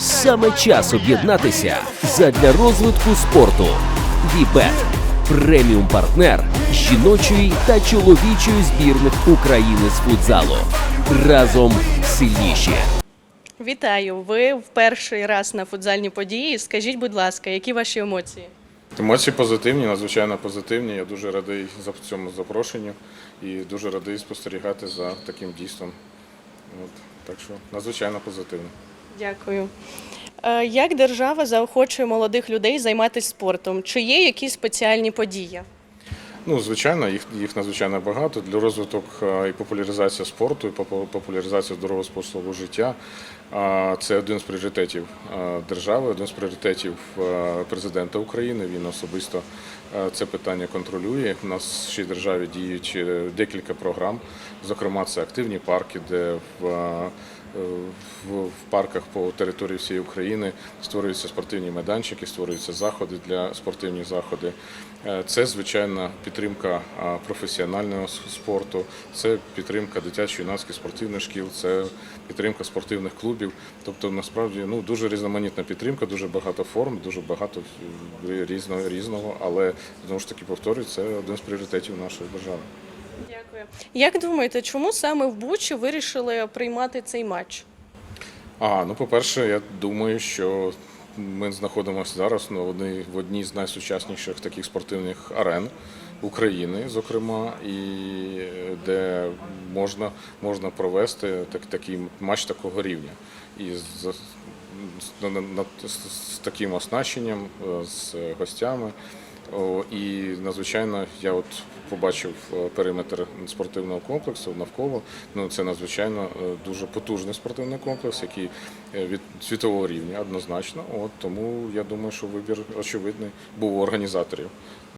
Саме час об'єднатися задля розвитку спорту. Вібет преміум партнер жіночої та чоловічої збірних України з футзалу. Разом сильніші. Вітаю! Ви в перший раз на футзальній події. Скажіть, будь ласка, які ваші емоції? Емоції позитивні, надзвичайно позитивні. Я дуже радий за цьому запрошенню і дуже радий спостерігати за таким дійством. От, так що надзвичайно позитивно. Дякую. Е, Як держава заохочує молодих людей займатися спортом? Чи є якісь спеціальні події? Ну, звичайно, їх, їх надзвичайно багато для розвиток е, і популяризація спорту, і попу- популяризація здорового способу життя. Це один з пріоритетів е, держави, один з пріоритетів е, президента України. Він особисто це питання контролює. У нас в державі діють декілька програм. Зокрема, це активні парки, де в в, парках по території всієї України створюються спортивні майданчики, створюються заходи для спортивні заходи. Це звичайна підтримка а, професіонального спорту, це підтримка дитячо-юнацьких спортивних шкіл, це підтримка спортивних клубів. Тобто насправді ну дуже різноманітна підтримка, дуже багато форм, дуже багато е, різного різного. Але знову ж таки повторюю, це один з пріоритетів нашої держави. Дякую. Як думаєте, чому саме в Бучі вирішили приймати цей матч? А, ну по-перше, я думаю, що ми знаходимося зараз на одній, в одній з найсучасніших таких спортивних арен України, зокрема, і е, де можна, можна провести так, такий матч такого рівня. І з, з, з- таким оснащенням, е, з гостями. І надзвичайно я от побачив е, периметр спортивного комплексу навколо. Ну це надзвичайно дуже потужний спортивний комплекс, який від світового рівня однозначно. От тому я думаю, що вибір очевидний був у організаторів.